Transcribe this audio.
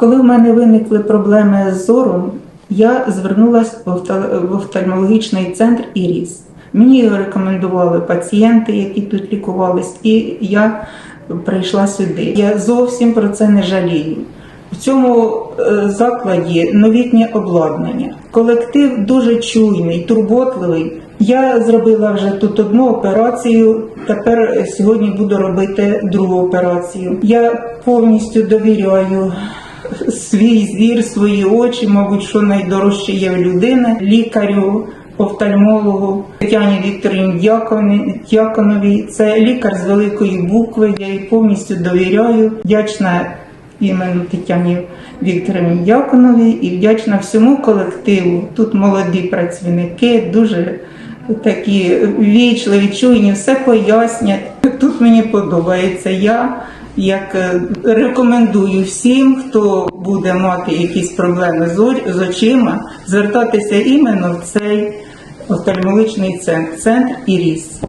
Коли в мене виникли проблеми з зором, я звернулася в офтальмологічний центр Іріс. Мені його рекомендували пацієнти, які тут лікувались, і я прийшла сюди. Я зовсім про це не жалію. В цьому е, закладі новітнє обладнання. Колектив дуже чуйний, турботливий. Я зробила вже тут одну операцію. Тепер сьогодні буду робити другу операцію. Я повністю довіряю свій зір, свої очі, мабуть, що найдорожче є в людини, лікарю, офтальмологу Тетяні Вікторівні Дяконовій. Це лікар з великої букви. Я їй повністю довіряю. Вдячна іменно Тетяні Вікторівні Дяконовій і вдячна всьому колективу. Тут молоді працівники, дуже такі вічливі, чуйні, все пояснять. Тут мені подобається. Я як е, рекомендую всім, хто буде мати якісь проблеми з очима, звертатися іменно в цей офтальмологічний центр, центр Іріс.